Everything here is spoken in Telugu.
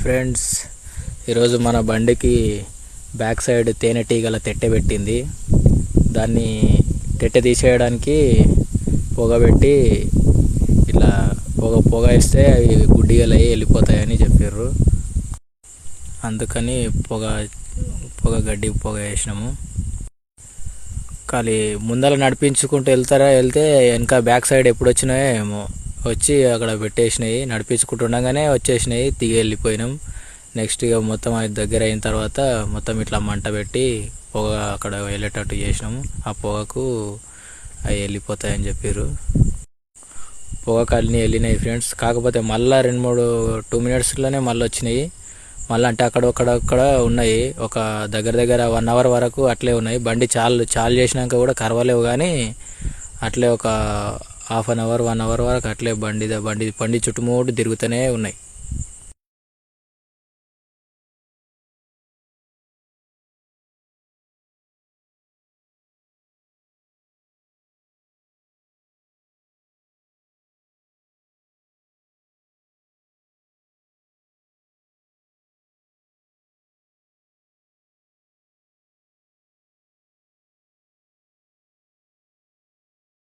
ఫ్రెండ్స్ ఈరోజు మన బండికి బ్యాక్ సైడ్ తేనెటీగల తెట్టె పెట్టింది. దాన్ని తెట్టె తీసేయడానికి పొగ పెట్టి ఇట్లా పొగ పొగ వేస్తే అవి గుడ్డిగలు అయ్యి వెళ్ళిపోతాయని చెప్పారు అందుకని పొగ పొగ గడ్డి పొగ వేసినాము. కానీ ముందర నడిపించుకుంటూ వెళ్తారా వెళ్తే వెనక బ్యాక్ సైడ్ ఎప్పుడు వచ్చినాయో ఏమో. వచ్చి అక్కడ పెట్టేసినాయి నడిపించుకుంటుండగానే వచ్చేసినాయి దిగి వెళ్ళిపోయినాం. నెక్స్ట్ ఇక మొత్తం అది దగ్గర అయిన తర్వాత మొత్తం ఇట్లా మంట పెట్టి పొగ అక్కడ వెళ్ళేటట్టు చేసినాము. ఆ పొగకు అవి వెళ్ళిపోతాయని చెప్పారు పొగకు అన్నీ వెళ్ళినాయి ఫ్రెండ్స్ కాకపోతే మళ్ళీ రెండు మూడు టూ మినిట్స్లోనే మళ్ళీ వచ్చినాయి. మళ్ళీ అంటే అక్కడ అక్కడ ఉన్నాయి. ఒక దగ్గర దగ్గర వన్ అవర్ వరకు అట్లే ఉన్నాయి. బండి చాలు చాలు చేసినాక కూడా కరవలేవు కానీ అట్లే ఒక half an hour one hour వరకు అట్లే బండి బండి బండి చుట్టుముట్టు తిరుగుతూనే ఉన్నాయి.